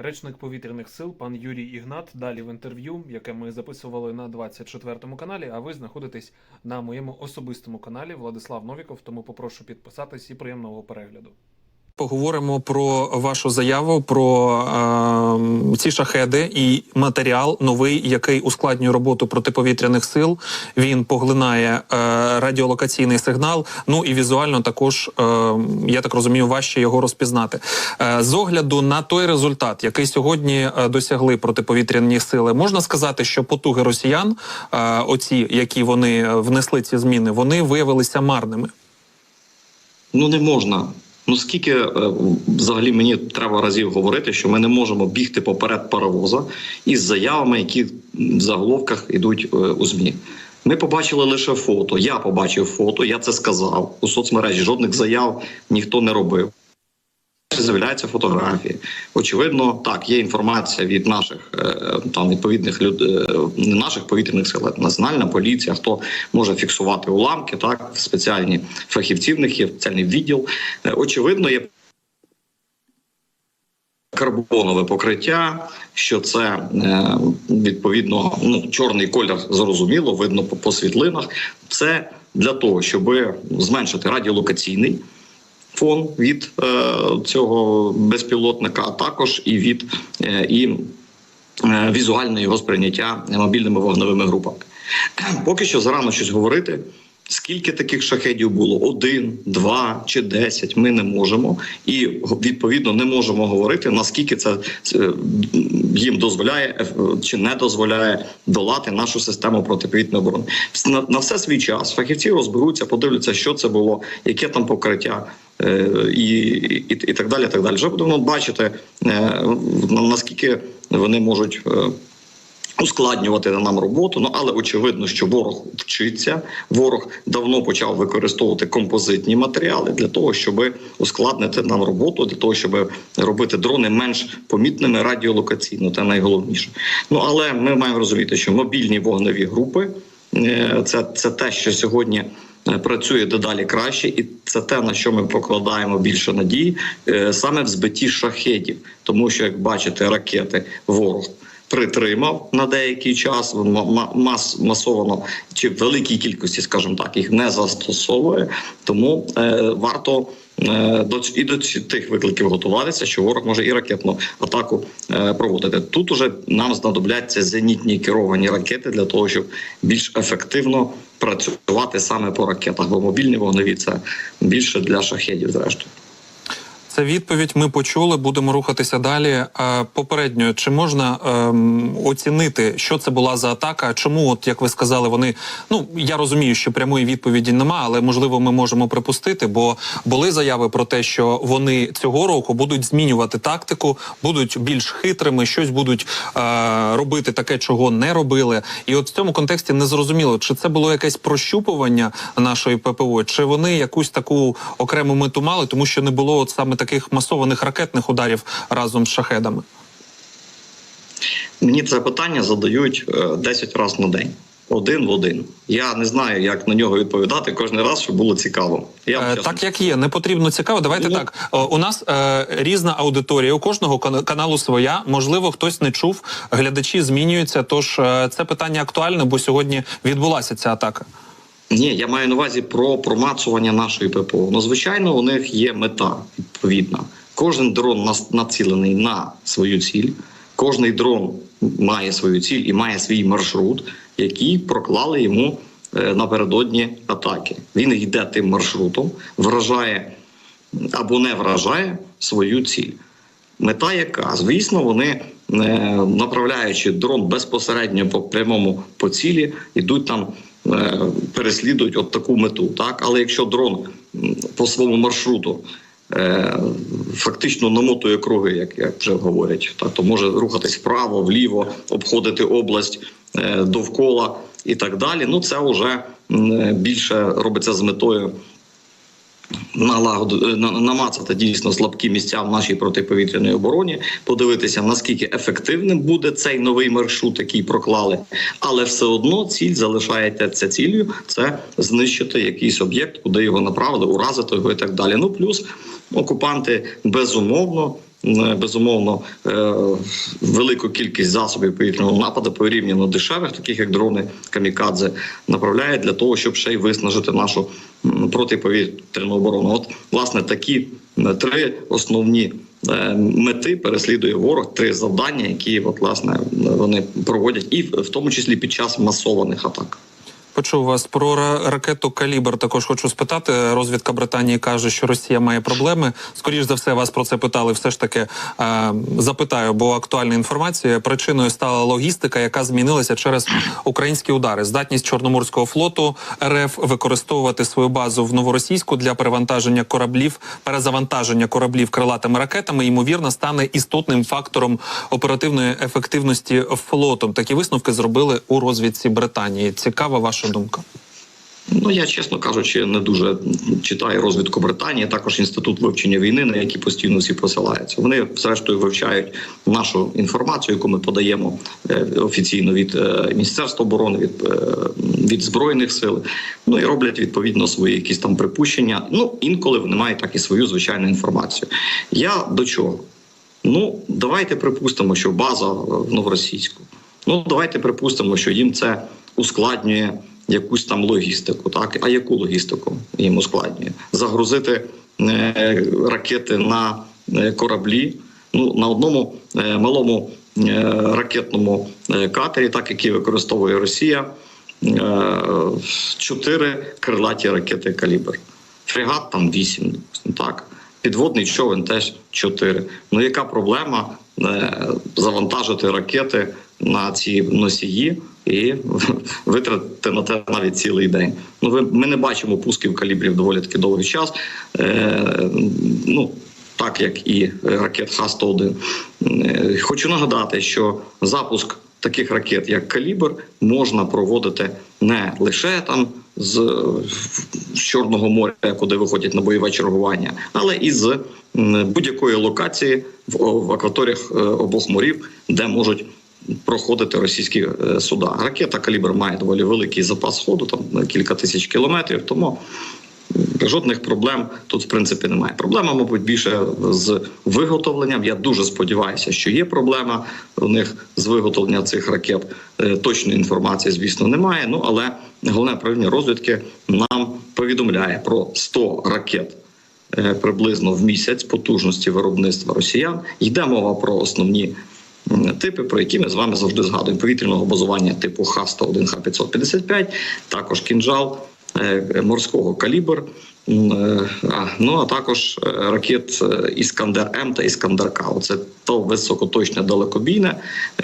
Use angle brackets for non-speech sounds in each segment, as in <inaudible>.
Речник повітряних сил пан Юрій Ігнат. Далі в інтерв'ю, яке ми записували на 24-му каналі. А ви знаходитесь на моєму особистому каналі Владислав Новіков. Тому попрошу підписатись і приємного перегляду. Поговоримо про вашу заяву про е, ці шахеди і матеріал новий, який ускладнює роботу протиповітряних сил. Він поглинає е, радіолокаційний сигнал. Ну і візуально також е, я так розумію, важче його розпізнати. Е, з огляду на той результат, який сьогодні е, досягли протиповітряні сили, можна сказати, що потуги росіян, е, оці, які вони е, внесли ці зміни, вони виявилися марними. Ну не можна. Ну скільки е, взагалі мені треба разів говорити, що ми не можемо бігти поперед паровоза із заявами, які в заголовках йдуть е, у змі. Ми побачили лише фото. Я побачив фото, я це сказав у соцмережі. Жодних заяв ніхто не робив. З'являються фотографії. Очевидно, так є інформація від наших е, там відповідних люд... е, не наших повітряних сил, а національна поліція, хто може фіксувати уламки, так спеціальні фахівці в них є спеціальний відділ. Е, Очевидно, є карбонове покриття, що це е, відповідно ну, чорний колір зрозуміло, видно по світлинах. Це для того, щоб зменшити радіолокаційний фон від е, цього безпілотника, а також і від е, і е, візуальне його сприйняття мобільними вогневими групами. Поки що зарано щось говорити. Скільки таких шахедів було? Один, два чи десять. Ми не можемо, і відповідно не можемо говорити наскільки це е, їм дозволяє е, чи не дозволяє долати нашу систему протиповітряної оборони. На, все свій час фахівці розберуться, подивляться, що це було, яке там покриття. е, І, і, і так далі. так далі. Вже будемо бачити наскільки вони можуть ускладнювати нам роботу. Ну але очевидно, що ворог вчиться. Ворог давно почав використовувати композитні матеріали для того, щоб ускладнити нам роботу, для того, щоб робити дрони менш помітними радіолокаційно. Це найголовніше. Ну але ми маємо розуміти, що мобільні вогневі групи е, це, це те, що сьогодні. е, Працює дедалі краще, і це те, на що ми покладаємо більше надії, е, саме в збитті шахедів, тому що, як бачите, ракети ворог притримав на деякий час. ма- мас масовано чи в великій кількості, скажімо так, їх не застосовує. Тому е, варто е, до і до тих викликів готуватися, що ворог може і ракетну атаку е, проводити. Тут уже нам знадобляться зенітні керовані ракети для того, щоб більш ефективно працювати саме по ракетах. Бо мобільні вогневі це більше для шахедів, зрештою. Це відповідь. Ми почули. Будемо рухатися далі. Е, Попередньо чи можна ем, оцінити, що це була за атака? Чому, от як ви сказали, вони ну я розумію, що прямої відповіді нема, але можливо ми можемо припустити, бо були заяви про те, що вони цього року будуть змінювати тактику, будуть більш хитрими, щось будуть е, робити таке, чого не робили. І от в цьому контексті не зрозуміло, чи це було якесь прощупування нашої ППО, чи вони якусь таку окрему мету мали, тому що не було от саме таких масованих ракетних ударів разом з шахедами. Мені це питання задають е, 10 разів на день. Один в один. Я не знаю, як на нього відповідати кожен раз, щоб було цікаво. Я Е, так як є, не потрібно цікаво. Давайте Ну. так. О, у нас е, різна аудиторія. У кожного каналу своя. Можливо, хтось не чув. Глядачі змінюються. Тож е, це питання актуальне, бо сьогодні відбулася ця атака. Ні, я маю на увазі про промацування нашої ППО. Ну, звичайно, у них є мета відповідна. Кожен дрон націлений на свою ціль. Кожний дрон має свою ціль і має свій маршрут, який проклали йому е, напередодні атаки. Він йде тим маршрутом, вражає або не вражає свою ціль. Мета яка? Звісно, вони, е, направляючи дрон безпосередньо по прямому по цілі, йдуть там, переслідують от таку мету. Так? Але якщо дрон по своєму маршруту е, фактично намотує круги, як, вже говорять, так, то може рухатись вправо, вліво, обходити область е, довкола і так далі. Ну, це вже більше робиться з метою налагод... намацати дійсно слабкі місця в нашій протиповітряній обороні, подивитися наскільки ефективним буде цей новий маршрут, який проклали, але все одно ціль залишається ціллю це знищити якийсь об'єкт, куди його направили, уразити його і так далі. Ну плюс окупанти безумовно е, безумовно е, велику кількість засобів повітряного нападу порівняно дешевих, таких як дрони камікадзе, направляє для того, щоб ще й виснажити нашу протиповітряну оборону. От власне такі е, три основні. е, Мети переслідує ворог три завдання, які от власне вони проводять, і в тому числі під час масованих атак. Почув вас про ракету Калібр. Також хочу спитати. Розвідка Британії каже, що Росія має проблеми. Скоріш за все, вас про це питали. Все ж таки е, запитаю, бо актуальна інформація. Причиною стала логістика, яка змінилася через українські удари. Здатність Чорноморського флоту РФ використовувати свою базу в новоросійську для перевантаження кораблів, перезавантаження кораблів крилатими ракетами. Ймовірно, стане істотним фактором оперативної ефективності флотом. Такі висновки зробили у розвідці Британії. Цікава ваша думка. Ну я чесно кажучи, не дуже читаю розвідку Британії, також інститут вивчення війни, на який постійно всі посилаються. Вони зрештою вивчають нашу інформацію, яку ми подаємо е, офіційно від е, міністерства оборони, від, е, від збройних сил. Ну і роблять відповідно свої якісь там припущення. Ну інколи вони мають так і свою звичайну інформацію. Я до чого? Ну давайте припустимо, що база в новоросійську. Ну давайте припустимо, що їм це ускладнює якусь там логістику. Так а яку логістику їм ускладнює? Загрузити е, ракети на е, кораблі. Ну на одному е, малому ракетному катері, так який використовує Росія, чотири крилаті ракети калібр. Фрегат там вісім, так. Підводний човен теж чотири. Ну яка проблема е, завантажити ракети на ці носії і <laughs> витратити на те навіть цілий день? Ну ви ми не бачимо пусків калібрів доволі таки довгий час. Е, ну так як і ракет Х-101. Е, Хочу нагадати, що запуск таких ракет, як Калібр, можна проводити не лише там з, з Чорного моря, куди виходять на бойове чергування, але і з будь-якої локації в, в акваторіях е, обох морів, де можуть. Проходити російські е, суда. Ракета Калібр має доволі великий запас ходу, там кілька тисяч кілометрів. Тому Жодних проблем тут в принципі немає. Проблема, мабуть, більше з виготовленням. Я дуже сподіваюся, що є проблема у них з виготовлення цих ракет. Е, Точної інформації, звісно, немає. Ну але головне управління розвідки нам повідомляє про 100 ракет. е, Приблизно в місяць потужності виробництва росіян йде мова про основні типи, про які ми з вами завжди згадуємо: повітряного базування типу Х-101, Х-555, також кінжал морського калібр. Е, Ну а також е, ракет е, Іскандер М та Іскандер К. Це то високоточне далекобійне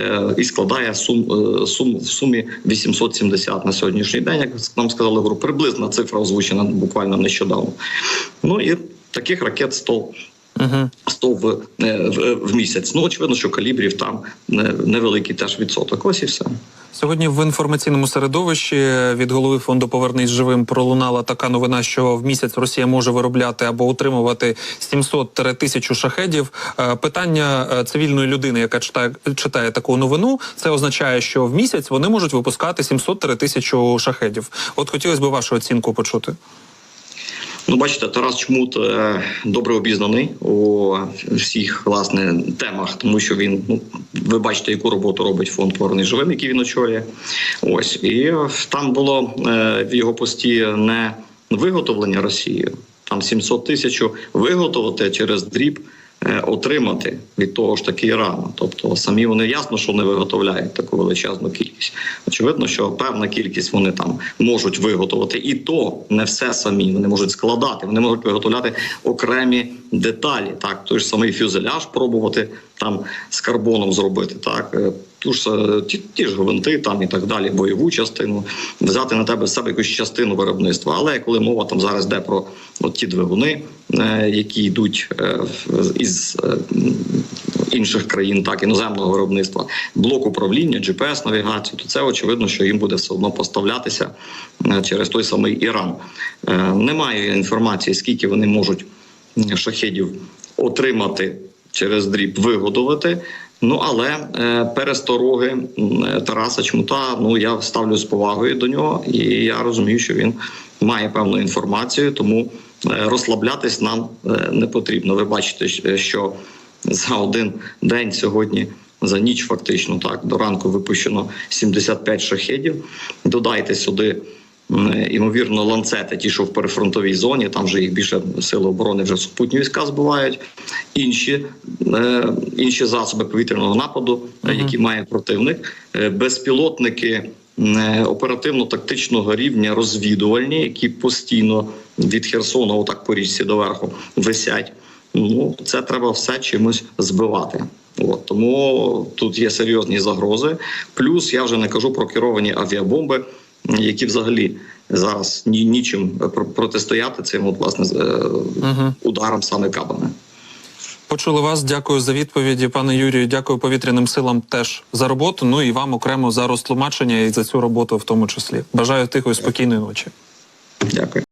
е, і складає сум, е, сум в сумі 870 на сьогоднішній день. Як нам сказали, гру приблизна цифра озвучена буквально нещодавно. Ну і таких ракет 100 100 в, е, в, в місяць. Ну очевидно, що калібрів там невеликий теж відсоток. Ось і все. Сьогодні в інформаційному середовищі від голови фонду Повернись живим пролунала така новина, що в місяць Росія може виробляти або утримувати 700-1000 шахедів. Е, Питання е, цивільної людини, яка читає читає таку новину, це означає, що в місяць вони можуть випускати 700-1000 шахедів. От хотілося б вашу оцінку почути. Ну, бачите, Тарас Чмут е, добре обізнаний у всіх власне темах, тому що він ну ви бачите, яку роботу робить фонд «Повернись живим, який він очолює. Ось і там було е, в його пості не виготовлення Росії, там 700 тисяч виготовити через дріб. Е, Отримати від того ж таки Ірану, тобто самі вони ясно, що не виготовляють таку величезну кількість. Очевидно, що певна кількість вони там можуть виготовити, і то не все самі. Вони можуть складати, вони можуть виготовляти окремі деталі. Так, той ж самий фюзеляж пробувати там з карбоном зробити. Так, е, ту ж е, ті, ті ж гвинти там і так далі, бойову частину, взяти на тебе себе якусь частину виробництва. Але коли мова там зараз йде про от ті двигуни, е, які йдуть е, із інших країн, так іноземного виробництва, блок управління, GPS навігацію, то це очевидно, що їм буде все одно поставлятися через той самий Іран. Немає інформації, скільки вони можуть шахедів отримати через дріб, вигодувати. Ну але е, перестороги Тараса Чмута, ну я ставлю з повагою до нього, і я розумію, що він має певну інформацію, тому е, розслаблятись нам е, не потрібно. Ви бачите, що за один день сьогодні. За ніч фактично так до ранку випущено 75 шахедів. Додайте сюди ймовірно ланцети, ті, що в перефронтовій зоні. Там вже їх більше сили оборони вже супутні війська збивають. Інші, е, інші засоби повітряного нападу, е, які має противник, Е, безпілотники оперативно-тактичного рівня розвідувальні, які постійно від Херсона, отак по річці доверху, висять. Ну це треба все чимось збивати. От тому тут є серйозні загрози. Плюс я вже не кажу про керовані авіабомби, які взагалі зараз ні, нічим про- протистояти цим от, власне Угу. ударам саме кабами. Почули вас. Дякую за відповіді, пане Юрію. Дякую повітряним силам теж за роботу. Ну і вам окремо за розтлумачення і за цю роботу в тому числі. Бажаю тихої спокійної ночі. Дякую.